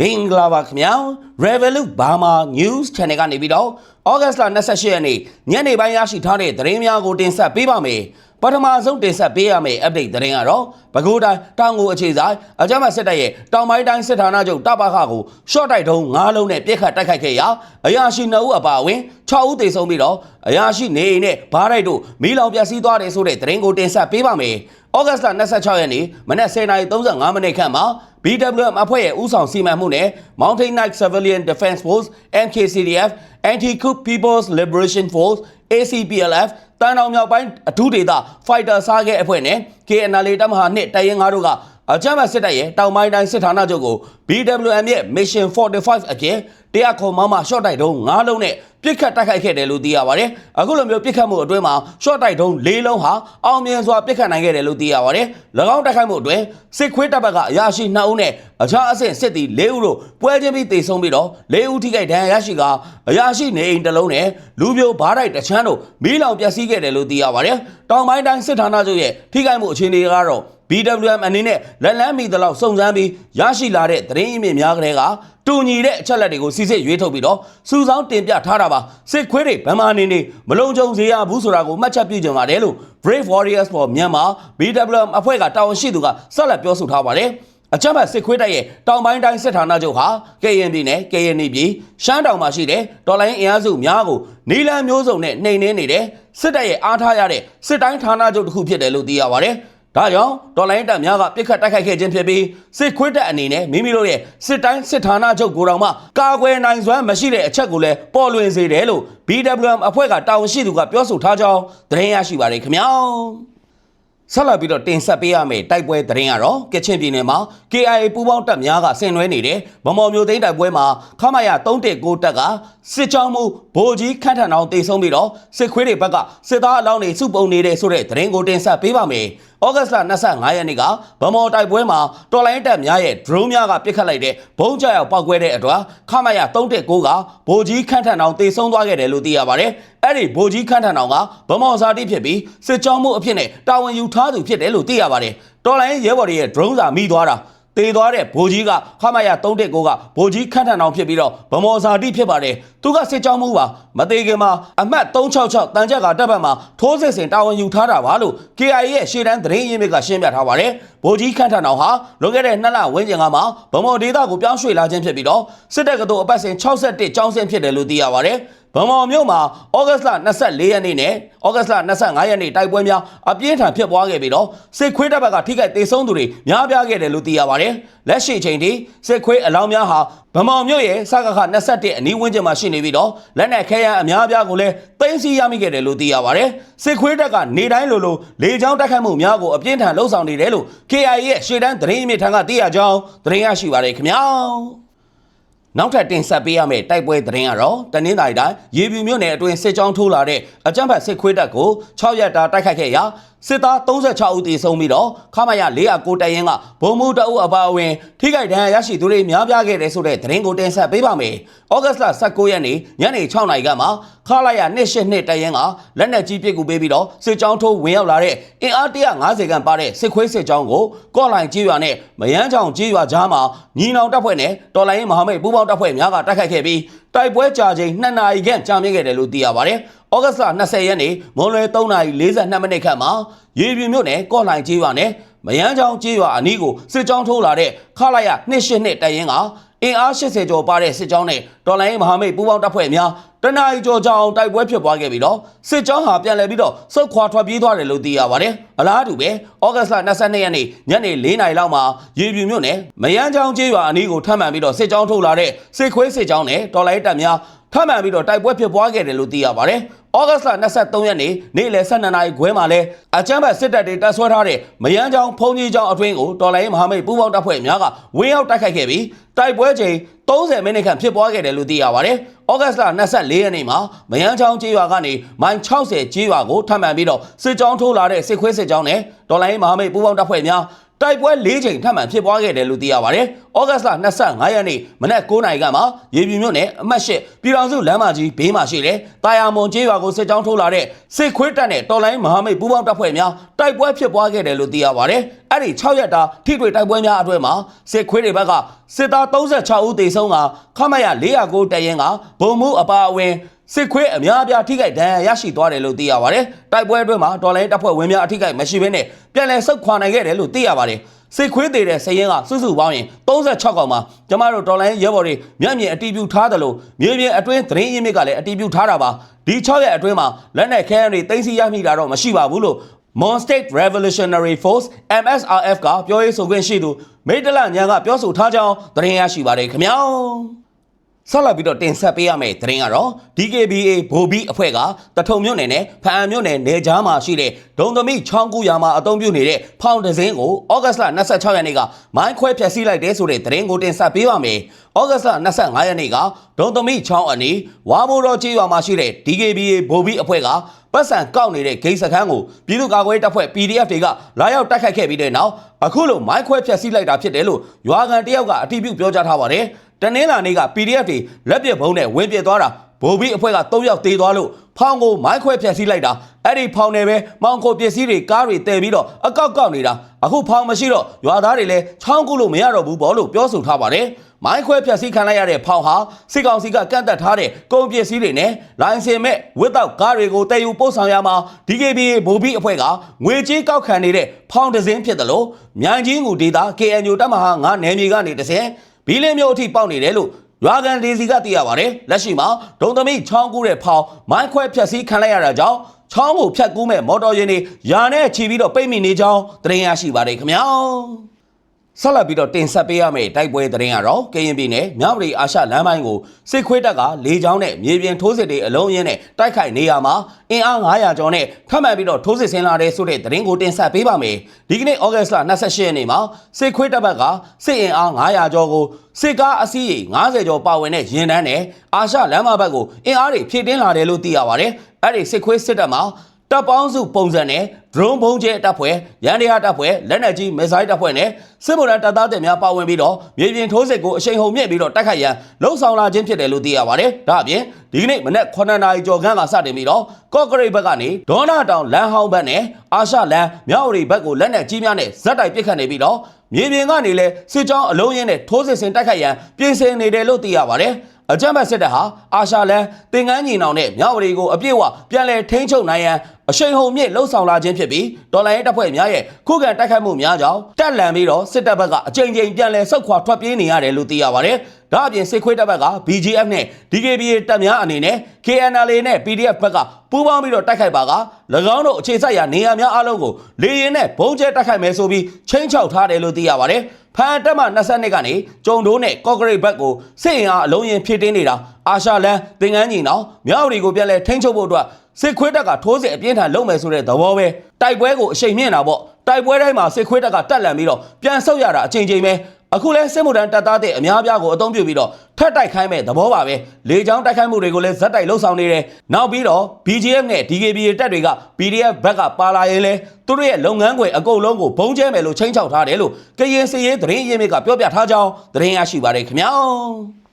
မင်္ဂလာပါခင်ဗျာ Revolut Burma News Channel ကနေပြီးတော့ဩဂတ်စ်လ28ရက်နေ့ညနေပိုင်းရရှိထားတဲ့သတင်းများကိုတင်ဆက်ပေးပါမယ် ပထမဆုံးတင်ဆက်ပေးရမယ့် update သတင်းကတော့ပဲခူးတိုင်းတောင်ကိုအခြေဆိုင်အကြမ်းဖက်စစ်တပ်ရဲ့တောင်ပိုင်းတိုင်းစစ်ဌာနချုပ်တပခကို short တိုက်ထုံး9လုံးနဲ့ပြစ်ခတ်တိုက်ခိုက်ခဲ့ရာအရာရှိ2ဦးအပါအဝင်6ဦးသေဆုံးပြီးတော့အရာရှိနေအိမ်နဲ့ဘားတိုက်တို့မီးလောင်ပျက်စီးသွားတယ်ဆိုတဲ့သတင်းကိုတင်ဆက်ပေးပါမယ်ဩဂတ်စ်လ26ရက်နေ့မနက်10:35မိနစ်ခန့်မှာ BWM အဖွဲ့ရဲ့ဦးဆောင်စီမံမှုနဲ့ Mountain Knight Civilian Defense Force MKCDF Anti-Coup People's Liberation Force ACPLF တန်တောင်မြောက်ပိုင်းအထူးဒေသ Fighter စားခဲ့အဖွဲ့နဲ့ KNL တပ်မဟာ2တပ်ရင်း9တို့က အကြမ်းဖက်စစ်တပ်ရဲ့တောင်ပိုင်းတိုင်းစစ်ဌာနချုပ်ကို BWM ရဲ့ Mission 45အပြင်တရားခေါ်မမ short တိုက်တုံး9လုံးနဲ့ပြစ်ခတ်တိုက်ခိုက်ခဲ့တယ်လို့သိရပါတယ်။အခုလိုမျိုးပြစ်ခတ်မှုအတွင်းမှာ short တိုက်တုံး၄လုံးဟာအောင်မြင်စွာပြစ်ခတ်နိုင်ခဲ့တယ်လို့သိရပါတယ်။၎င်းတိုက်ခိုက်မှုအတွင်းစစ်ခွေးတပ်ဘက်ကအရာရှိ2ဦးနဲ့အခြားအဆင့်စစ်သည်4ဦးတို့ပွဲချင်းပြီးတေဆုံးပြီးတော့4ဦးထိခိုက်ဒဏ်ရာရရှိကအရာရှိနေအိမ်တစ်လုံးနဲ့လူပြိုဘားတိုက်တစ်ချမ်းတို့မီးလောင်ပျက်စီးခဲ့တယ်လို့သိရပါတယ်။တောင်ပိုင်းတိုင်းစစ်ဌာနချုပ်ရဲ့ထိခိုက်မှုအခြေအနေကတော့ BWM အနေနဲ့လက်လန်းမီတလောက်စုံစမ်းပြီးရရှိလာတဲ့သတင်းအမြင့်များကလေးကတူညီတဲ့အချက်လက်တွေကိုစစ်စစ်ရွေးထုတ်ပြီးတော့စူဆောင်းတင်ပြထားတာပါစစ်ခွေးတွေဗမာနေနေမလုံခြုံစေရဘူးဆိုတာကိုမှတ်ချက်ပြုကြပါတယ်လို့ Brave Warriors for Myanmar BWM အဖွဲ့ကတာဝန်ရှိသူကဆက်လက်ပြောဆိုထားပါတယ်အကြမ်းဖက်စစ်ခွေးတပ်ရဲ့တောင်ပိုင်းတိုင်းစစ်ဌာနချုပ်ဟာ KN ပြည်နယ် KN ပြည်ရှမ်းတောင်မှာရှိတဲ့တော်လိုင်းအင်အားစုများကိုနီလန်မျိုးစုံနဲ့နှိမ်နင်းနေတဲ့စစ်တပ်ရဲ့အားထားရတဲ့စစ်တိုင်းဌာနချုပ်တစ်ခုဖြစ်တယ်လို့သိရပါတယ်။ ဒါကြောင့်တော်လိုင်းတပ်များကပြစ်ခတ်တိုက်ခိုက်ခဲ့ခြင်းဖြစ်ပြီးစစ်ခွေးတပ်အနေနဲ့မိမိတို့ရဲ့စစ်တိုင်းစစ်ဌာနချုပ်ကိုယ်တော်မှကာကွယ်နိုင်စွမ်းမရှိတဲ့အချက်ကိုလည်းပေါ်လွင်စေတယ်လို့ BWM အဖွဲ့ကတာဝန်ရှိသူကပြောဆိုထားကြောင်းသတင်းရရှိပါတယ်ခင်ဗျာ။ဆက်လက်ပြီးတော့တင်ဆက်ပေးရမယ့်တိုက်ပွဲသတင်းကတော့ကချင်ပြည်နယ်မှာ KIA ပူးပေါင်းတပ်များကဆင်နွှဲနေတဲ့ဗမော်မျိုးသိန်းတိုက်ပွဲမှာခမရ319တပ်ကစစ်ကြောင်းမှုဗိုလ်ကြီးခန့်ထန်အောင်တေဆုံးပြီးတော့စစ်ခွေးတွေဘက်ကစစ်သားအလောင်းတွေစုပုံနေတဲ့ဆိုတဲ့သတင်းကိုတင်ဆက်ပေးပါမယ်။ဩဂတ်စ်လ25ရက်နေ့ကဗမော်တိုက်ပွဲမှာတော်လိုင်းတပ်များရဲ့ drone များကပစ်ခတ်လိုက်တဲ့ဘုံကြောက်ရောက်ပောက်ကွဲတဲ့အတွက်ခမရ319ကဗိုလ်ကြီးခန့်ထန်အောင်တေဆုံးသွားခဲ့တယ်လို့သိရပါတယ်။အဲ့ဒီဗိုလ်ကြီးခန့်ထန်အောင်ကဗမော်ဇာတိဖြစ်ပြီးစစ်ကြောင်းမှုအဖြစ်နဲ့တာဝန်ယူထားသူဖြစ်တယ်လို့သိရပါတယ်။တော်လိုင်းရဲဘော်တွေရဲ့ drone စာမိသွားတာ တေသွားတဲ့ဗိုလ်ကြီးကခမရ319ကဗိုလ်ကြီးခန့်ထန်အောင်ဖြစ်ပြီးတော့ဗမော်ဇာတိဖြစ်ပါတယ်သူကစစ်ကြောင်းမှုပါမသေးခင်မှာအမှတ်366တန်ချက်ကတပ်ဘက်မှာထိုးစစ်ဆင်တာဝန်ယူထားတာပါလို့ KIA ရဲ့ရှေ့တန်းသတင်းရင်းမြစ်ကရှင်းပြထားပါတယ်ဗိုလ်ကြီးခန့်ထန်အောင်ဟာလွန်ခဲ့တဲ့နှစ်လဝန်းကျင်ကမှဗမော်ဒေသကိုပြောင်းရွှေ့လာခြင်းဖြစ်ပြီးတော့စစ်တပ်ကတော်အပတ်စဉ်61ကျောင်းဆင်းဖြစ်တယ်လို့သိရပါတယ်ဗမော်မြို့မှာဩဂတ်လ24ရက်နေ့နဲ့ဩဂတ်လ25ရက်နေ့တိုက်ပွဲများအပြင်းထန်ဖြစ်ပွားခဲ့ပြီးတော့စစ်ခွေးတပ်ဘက်ကထိခိုက်ဒေဆုံးသူတွေများပြားခဲ့တယ်လို့သိရပါတယ်။လက်ရှိချိန်ထိစစ်ခွေးအလောင်းများဟာဗမော်မြို့ရဲ့စကခ21အနီးဝန်းကျင်မှာရှိနေပြီးတော့လက်နက်ခဲယမ်းအများအပြားကိုလည်းသိမ်းဆည်းရမိခဲ့တယ်လို့သိရပါတယ်။စစ်ခွေးတပ်ကနေတိုင်းလိုလိုလေကြောင်းတိုက်ခိုက်မှုများကိုအပြင်းထန်လှုံ့ဆော်နေတယ်လို့ KIA ရဲ့ရှေ့တန်းသတင်းအမြစ်ထံကသိရကြောင်းသတင်းရရှိပါတယ်ခင်ဗျာ။ နောက်ထပ်တင်ဆက်ပေးရမယ့်တိုက်ပွဲသတင်းကတော့တနင်္သာရီတိုင်းရေပြူမြို့နယ်အတွင်းစစ်ကြောင်းထိုးလာတဲ့အကြမ်းဖက်စစ်ခွေးတပ်ကို6ရက်တာတိုက်ခိုက်ခဲ့ရာစစ်သား36ဦးသေဆုံးပြီးတော့ခမရ409တပ်ရင်းကဗုံမှုတအုပ်အပါအဝင်ထိခိုက်ဒဏ်ရာရရှိသူတွေများပြားခဲ့တဲ့ဆိုတဲ့သတင်းကိုတင်ဆက်ပေးပါမယ်။ဩဂတ်စ်လ19ရက်နေ့ညနေ6နာရီကမှခလာရ282တပ်ရင်းကလက်နက်ကြီးပစ်ကူပေးပြီးတော့စစ်ကြောင်းထိုးဝင်ရောက်လာတဲ့အင်အား150ခန့်ပါတဲ့စစ်ခွေးစစ်ကြောင်းကိုကော့လိုင်ကြီးရွာနဲ့မယန်းချောင်ကြီးရွာကြားမှာညီနောင်တပ်ဖွဲ့နဲ့တော်လိုင်းရင်မဟာမိတ်ပူးပေါင်းတပ်ဖွဲ့များကတိုက်ခိုက်ခဲ့ပြီးတိုက်ပွဲကြာချိန်2နာရီခန့်ကြာမြင့်ခဲ့တယ်လို့သိရပါတယ်။ ဩဂတ်စ်လ20ရက်နေ့မွန်လွယ်3:42မိနစ်ခန့်မှာရေပြင်းမြို့နယ်ကော့လိုင်ကြီးရွာနဲ့မယန်းချောင်ကြီးရွာအနီးကိုစစ်ကြောင်းထိုးလာတဲ့ခလာရ282တပ်ရင်းကအင်အား80ကျော်ပါတဲ့စစ်ကြောင်းနဲ့တော်လိုင်းမဟာမိတ်ပူးပေါင်းတပ်ဖွဲ့များတနအီကျော်ကြောင်တိုက်ပွဲဖြစ်ပွားခဲ့ပြီးတော့စစ်ကြောင်းဟာပြန်လည်ပြီးတော့စုတ်ခွာထွက်ပြေးသွားတယ်လို့သိရပါတယ်။အလားတူပဲဩဂတ်စ်လ22ရက်နေ့ညနေ4နာရီလောက်မှာရေပြူမြို့နယ်မယန်းချောင်ကျေးရွာအနီးကိုထပ်မံပြီးတော့စစ်ကြောင်းထုတ်လာတဲ့စစ်ခွေးစစ်ကြောင်းနဲ့တော်လိုင်းတပ်များ ထပ်မံပြီးတော့တိုက်ပွဲဖြစ်ပွားခဲ့တယ်လို့သိရပါတယ်။ဩဂတ်စ်လ23ရက်နေ့နေ့လယ်12နာရီခွဲမှာလဲအကြမ်းဖက်စစ်တပ်တွေတပ်ဆွဲထားတဲ့မယန်းချောင်ဖုန်ကြီးချောင်အတွင်းကိုတော်လိုင်းမဟာမိတ်ပူးပေါင်းတပ်ဖွဲ့များကဝင်းရောက်တိုက်ခိုက်ခဲ့ပြီးတိုက်ပွဲချိန်30မိနစ်ခန့်ဖြစ်ပွားခဲ့တယ်လို့သိရပါတယ်။ဩဂတ်စ်လ24ရက်နေ့မှာမယန်းချောင်းကျေးရွာကနေမိုင်60ကျေးရွာကိုထပ်မံပြီးတော့စစ်ကြောင်းထိုးလာတဲ့စစ်ခွေးစစ်ကြောင်းနဲ့တော်လိုင်းမဟာမိတ်ပူးပေါင်းတပ်ဖွဲ့များ တိုက်ပွဲ၄ချိန်ထပ်မံဖြစ်ပွားခဲ့တယ်လို့သိရပါတယ်။ဩဂတ်စ်လ25ရက်နေ့မနက်9:00နာရီကမှရေပြူမြို့နယ်အမှတ်၈ပြည်တော်စုလမ်းမကြီးဘေးမှာရှိတဲ့တာယာမွန်ကျေးရွာကိုစစ်ကြောင်းထိုးလာတဲ့စစ်ခွေးတပ်နဲ့တော်လိုင်းမဟာမိတ်ပူးပေါင်းတပ်ဖွဲ့များတိုက်ပွဲဖြစ်ပွားခဲ့တယ်လို့သိရပါတယ်။အဲ့ဒီ6ရက်တာထိတွေ့တိုက်ပွဲများအတွင်းမှာစစ်ခွေးတွေဘက်ကစစ်သား36ဦးသေဆုံးကခမရ409တရင်ကဘုံမှုအပါအဝင် စစ်ခွေးအများအပြားထိခိုက်ဒဏ်ရာရရှိသွားတယ်လို့သိရပါတယ်။တိုက်ပွဲအတွင်းမှာတော်လိုင်းတပ်ဖွဲ့ဝင်များအထိခိုက်မရှိဘဲနဲ့ပြန်လည်ဆုတ်ခွာနိုင်ခဲ့တယ်လို့သိရပါတယ်။စစ်ခွေးသေးတဲ့စရင်ကစုစုပေါင်းရင်36កောင်မှာကျမတို့တော်လိုင်းရဲဘော်တွေမျက်မြင်အတီးပြုထားတယ်လို့မြေပြင်အတွင်းသတင်းရင်းမြစ်ကလည်းအတီးပြုထားတာပါ။ဒီ6ရက်အတွင်းမှာလက်နက်ခဲယမ်းတွေတင်စီရမိတာတော့မရှိပါဘူးလို့ Mon State Revolutionary Force MSRF ကပြောရေးဆိုခွင့်ရှိသူမိတ္တလညာကပြောဆိုထားကြောင်းသတင်းရရှိပါတယ်ခင်ဗျာ ဆက်လက်ပြီးတော့တင်ဆက်ပေးရမယ့်သတင်းကတော့ DKBA ဗိုလ်ဘီအဖွဲ့ကတထုံမြို့နယ်နဲ့ဖအံမြို့နယ်နေကြားမှာရှိတဲ့ဒုံသမီချောင်းကူရာမှာအသုံးပြုနေတဲ့ဖောင်ဒဇင်းကိုဩဂတ်စ်လ26ရက်နေ့ကမိုင်းခွဲဖျက်ဆီးလိုက်တဲ့ဆိုတဲ့သတင်းကိုတင်ဆက်ပေးပါမယ်။ဩဂတ်စ်လ25ရက်နေ့ကဒုံသမီချောင်းအနီးဝါမိုးတော်ကျေးရွာမှာရှိတဲ့ DKBA ဗိုလ်ဘီအဖွဲ့ကပတ်စံကောက်နေတဲ့ဂိတ်စခန်းကိုပြည်သူ့ကာကွယ်ရေးတပ်ဖွဲ့ PDF တွေကလာရောက်တိုက်ခိုက်ခဲ့ပြီးတဲ့နောက်အခုလိုမိုင်းခွဲဖျက်ဆီးလိုက်တာဖြစ်တယ်လို့ရွာကန်တယောက်ကအတည်ပြုပြောကြားထားပါတယ်။ တနင်္လာနေ့က PDF တွေလက်ပစ်ဘုံနဲ့ဝင်ပစ်သွားတာဗိုလ်ဘီအဖွဲ့က၃ယောက်တေးသွားလို့ဖောင်ကိုမိုင်းခွဲဖျက်ဆီးလိုက်တာအဲ့ဒီဖောင်နယ်ပဲမောင်ကိုပစ္စည်းတွေကားတွေတည်ပြီးတော့အကောက်ကောက်နေတာအခုဖောင်မရှိတော့ရွာသားတွေလည်းချောင်းကူလို့မရတော့ဘူးပေါ့လို့ပြောဆိုထားပါတယ်။မိုင်းခွဲဖျက်ဆီးခံလိုက်ရတဲ့ဖောင်ဟာစစ်ကောင်စီကကန့်တက်ထားတဲ့ကုန်ပစ္စည်းတွေနဲ့လိုင်စင်မဲ့ဝစ်တော့ကားတွေကိုတည်ယူပို့ဆောင်ရမှာ DKBA ဗိုလ်ဘီအဖွဲ့ကငွေကြေးကောက်ခံနေတဲ့ဖောင်တစ်စင်းဖြစ်တယ်လို့မြိုင်ကြီးငူဒေတာ KNU တပ်မဟာ9နယ်မြေကနေတစ်စင်း ဘီလင်းမျိုးအထိပေါက်နေတယ်လို့ရွာကန်ဒေစီကသိရပါတယ်လက်ရှိမှာဒုံသမီချောင်းကူးတဲ့ဖောင်မိုင်းခွဲဖျက်ဆီးခံလိုက်ရတာကြောင့်ချောင်းကိုဖြတ်ကူးမဲ့မော်တော်ယာဉ်တွေယာနဲ့ချီပြီးတော့ပိတ်မိနေကြောင်းသတင်းရရှိပါတယ်ခင်ဗျာ ဆက်လက်ပြီးတော့တင်ဆက်ပေးရမယ့်တိုက်ပွဲသတင်းကတော့ကရင်ပြည်နယ်မြဝတီအာရှလမ်းပိုင်းကိုစစ်ခွေးတပ်ကလေကြောင်းနဲ့မြေပြင်ထိုးစစ်တွေအလုံးရင်းနဲ့တိုက်ခိုက်နေရမှာအင်အား900ကျော်နဲ့ထပ်မံပြီးတော့ထိုးစစ်ဆင်လာတဲ့ဆိုတဲ့သတင်းကိုတင်ဆက်ပေးပါမယ်ဒီကနေ့ဩဂတ်စ်လ28ရက်နေ့မှာစစ်ခွေးတပ်ဘက်ကစစ်အင်အား900ကျော်ကိုစစ်ကားအစီးရေ90ကျော်ပါဝင်တဲ့ရင်တန်းနဲ့အာရှလမ်းမဘက်ကိုအင်အားတွေဖြည့်တင်းလာတယ်လို့သိရပါတယ်အဲ့ဒီစစ်ခွေးစစ်တပ်မှာ တပ်ပေါင်းစုပုံစံနဲ့ drone ဘုံကျဲတပ်ဖွဲ့ရန်တရားတပ်ဖွဲ့လက်နက်ကြီးမစ်ဇိုင်းတပ်ဖွဲ့နဲ့စစ်ဗိုလ်တပ်တပ်သားတွေများပါဝင်ပြီးတော့မြေပြင်ထိုးစစ်ကိုအရှိန်ဟုန်မြင့်ပြီးတော့တိုက်ခိုက်ရန်လှုံ့ဆော်လာခြင်းဖြစ်တယ်လို့သိရပါတယ်။ဒါအပြင်ဒီကနေ့မနက်9နာရီကျော်ခန့်ကစတင်ပြီးတော့ကော့ကရိတ်ဘက်ကနေဒေါနာတောင်လမ်းဟောင်းဘက်နဲ့အာရှလမ်းမြောက်ရီဘက်ကိုလက်နက်ကြီးများနဲ့ဇက်တိုက်ပစ်ခတ်နေပြီးတော့မြေပြင်ကနေလည်းစစ်ကြောင်းအလုံးရင်းနဲ့ထိုးစစ်ဆင်တိုက်ခိုက်ရန်ပြင်ဆင်နေတယ်လို့သိရပါတယ်။ အကြမ်းဖက်စစ်တပ်ဟာအာရှလန်တင်ကန်းညီနောင်နဲ့မြောက်ဝတီကိုအပြည့်အဝပြန်လည်ထိန်းချုပ်နိုင်ရန်အရှိန်ဟုန်မြင့်လှုံ့ဆော်လာခြင်းဖြစ်ပြီးဒေါ်လာရေးတပ်ဖွဲ့များရဲ့ခုခံတိုက်ခိုက်မှုများကြောင့်တက်လန်ပြီးတော့စစ်တပ်ဘက်ကအကြိမ်ကြိမ်ပြန်လည်ဆုတ်ခွာထွက်ပြေးနေရတယ်လို့သိရပါတယ်။ ဒါအပြင်စစ်ခွေးတပ်ဘက်က BGF နဲ့ DKBA တပ်များအနေနဲ့ KNLA နဲ့ PDF ဘက်ကပူးပေါင်းပြီးတော့တိုက်ခိုက်ပါက၎င်းတို့အခြေစိုက်ရာနေရာများအလုံးကိုလေရင်နဲ့ဘုံကျဲတိုက်ခိုက်မယ်ဆိုပြီးချင်းချောက်ထားတယ်လို့သိရပါတယ်။ဖန်တက်မှ22ကနေကျုံတိုးနဲ့ကော့ဂရိတ်ဘက်ကိုစစ်အင်အားအလုံးရင်ဖြည့်တင်းနေတာအာရှလန်သင်္ကန်းညီနောင်မြောက်ရီကိုပြန်လဲထိန်းချုပ်ဖို့အတွက်စစ်ခွေးတပ်ကထိုးစစ်အပြင်းထန်လုပ်မယ်ဆိုတဲ့သဘောပဲတိုက်ပွဲကိုအရှိန်မြင့်တာပေါ့တိုက်ပွဲတိုင်းမှာစစ်ခွေးတပ်ကတက်လန်ပြီးတော့ပြန်ဆုတ်ရတာအချိန်ချင်းပဲ အခုလဲစစ်မှုထမ်းတပ်သားတဲ့အများအပြားကိုအသုံးပြုပြီးတော့ထက်တိုက်ခိုင်းမဲ့သဘောပါပဲလေကြောင်းတိုက်ခိုက်မှုတွေကိုလည်းဇက်တိုက်လှုပ်ဆောင်နေတယ်နောက်ပြီးတော့ BGF နဲ့ DKBA တပ်တွေက PDF ဘက်ကပါလာရင်လဲသူတို့ရဲ့လုပ်ငန်းခွင်အကုန်လုံးကိုဘုံကျဲမယ်လို့ချိန်ချောက်ထားတယ်လို့ကရင်စီရေးသတင်းရင်းမြစ်ကပြောပြထားကြောင်းသတင်းရရှိပါတယ်ခင်ဗျာ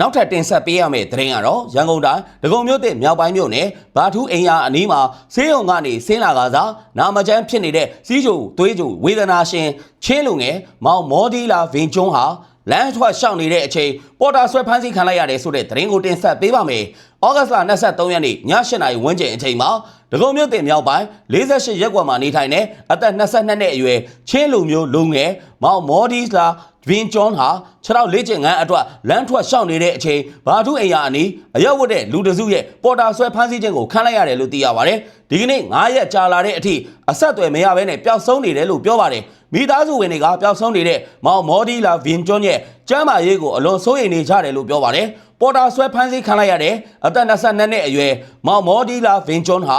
နောက်ထပ်တင်ဆက်ပေးရမယ့်သတင်းကတော့ရန်ကုန်တိုင်းဒဂုံမြို့သစ်မြောက်ပိုင်းမြို့နယ်ဘာထူးအိမ်ယာအနီးမှာဆေးရုံကနေဆင်းလာကစားနာမကျန်းဖြစ်နေတဲ့စီးချိုသွေးချိုဝေဒနာရှင်ချင်းလူငယ်မောင်မော်ဒီလာဗင်ကျွန်းဟာလမ်းထွက်ရှောက်နေတဲ့အချိန်ပေါ်တာဆွဲဖမ်းဆီးခံလိုက်ရတယ်ဆိုတဲ့သတင်းကိုတင်ဆက်ပေးပါမယ်။ဩဂတ်စ်လ23ရက်နေ့ည8:00နာရီဝန်းကျင်အချိန်မှာ ဒဂုံမြို့တင်မြောက်ပိုင်း48ရက်ကွက်မှာနေထိုင်တဲ့အသက်22နှစ်အရွယ်ချင်းလူမျိုးလူငယ်မောင်မော်ဒီလာဗင်ဂျွန်ဟာခြေထောက်လေးကျင်ငန်းအတွက်လမ်းထွက်ရှောက်နေတဲ့အချိန်ဘာထုအိမ်ယာအနီးအရက်ဝတ်တဲ့လူတစုရဲ့ပေါ်တာဆွဲဖမ်းဆီးခြင်းကိုခံလိုက်ရတယ်လို့သိရပါတယ်။ဒီကနေ့9ရက်ကြာလာတဲ့အထိအဆက်အသွယ်မရဘဲနဲ့ပျောက်ဆုံးနေတယ်လို့ပြောပါတယ်။မိသားစုဝင်တွေကပျောက်ဆုံးနေတဲ့မောင်မော်ဒီလာဗင်ဂျွန်ရဲ့ကျမ်းမာရေးကိုအလွန်စိုးရိမ်နေကြတယ်လို့ပြောပါတယ်။ ပေါ်တာဆွဲဖမ်းဆီးခံလိုက်ရတဲ့အသက်22နှစ်အရွယ်မောင်မော်ဒီလာဗင်ဂျွန်ဟာ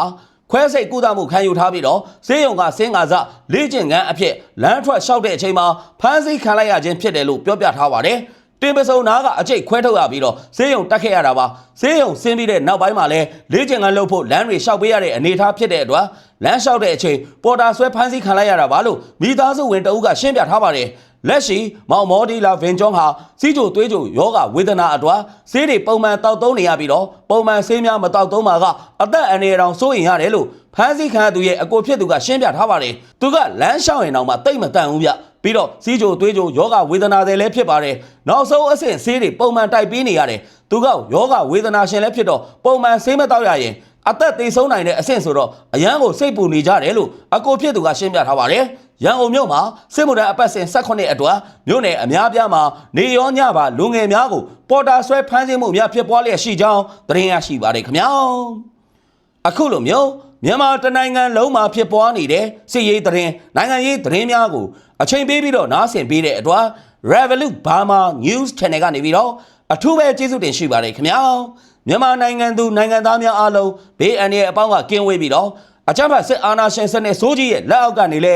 ခွဲစိတ်ကုသမှုခံယူထားပြီးတော့ဆေးရုံကစင်းကာစလေ့ကျင့်ခန်းအဖြစ်လမ်းထွက်လျှောက်တဲ့အချိန်မှာဖမ်းဆီးခံလိုက်ရခြင်းဖြစ်တယ်လို့ပြောပြထားပါတယ်။တင်ပစုံနာကအကျိတ်ခွဲထုတ်ရပြီးတော့ဆေးရုံတက်ခဲ့ရတာပါဆေးရုံဆင်းပြီးတဲ့နောက်ပိုင်းမှာလည်းလေ့ကျင့်ခန်းလုပ်ဖို့လမ်းတွေလျှောက်ပေးရတဲ့အနေအထားဖြစ်တဲ့အတွက်လမ်းလျှောက်တဲ့အချိန်ပေါ်တာဆွဲဖမ်းဆီးခံလိုက်ရတာပါလို့မိသားစုဝင်တအုပ်ကရှင်းပြထားပါတယ် လက်ရှိမောင်မော်ဒီလာဗင်ဂျွန်ဟာစီးချိုသွေးချိုယောဂဝေဒနာအတွာဆေးတွေပုံမှန်တောက်သုံးနေရပြီးတော့ပုံမှန်ဆေးများမတောက်သုံးပါကအသက်အန္တရာယ်တောင်စိုးရင်ရတယ်လို့ဖမ်းဆီးခံရသူရဲ့အကိုဖြစ်သူကရှင်းပြထားပါတယ်သူကလမ်းလျှောက်ရင်တော့မှတိတ်မတန်ဘူးဗျပြီးတော့စီးချိုသွေးချိုယောဂဝေဒနာတွေလည်းဖြစ်ပါတယ်နောက်ဆုံးအဆင့်ဆေးတွေပုံမှန်တိုက်ပေးနေရတယ်သူကယောဂဝေဒနာရှင်လည်းဖြစ်တော့ပုံမှန်ဆေးမတောက်ရရင်အသက်သေဆုံးနိုင်တဲ့အဆင့်ဆိုတော့အရန်ကိုစိတ်ပူနေကြတယ်လို့အကိုဖြစ်သူကရှင်းပြထားပါတယ် ရန်ကုန်မြို့မှာစစ်မှုထမ်းအပတ်စဉ်18အတွက်မြို့နယ်အများပြားမှာနေရောညပါလူငယ်များကိုပေါ်တာဆွဲဖမ်းဆီးမှုများဖြစ်ပွားလျက်ရှိကြောင်းသတင်းရရှိပါတယ်ခင်ဗျာအခုလိုမျိုးမြန်မာတနိုင်ငံလုံးမှာဖြစ်ပွားနေတဲ့စစ်ရေးသတင်းနိုင်ငံရေးသတင်းများကိုအချိန်ပေးပြီးတော့နားဆင်ပေးတဲ့အတွက် Revolut Burma News Channel ကနေပြီးတော့အထူးပဲကျေးဇူးတင်ရှိပါတယ်ခင်ဗျာမြန်မာနိုင်ငံသူနိုင်ငံသားများအားလုံးဘေးအန္တရာယ်အပေါင်းကကင်းဝေးပြီးတော့အကြမ်းဖက်စစ်အာဏာရှင်စနစ်ဆိုးကြီးရဲ့လက်အောက်ကနေလဲ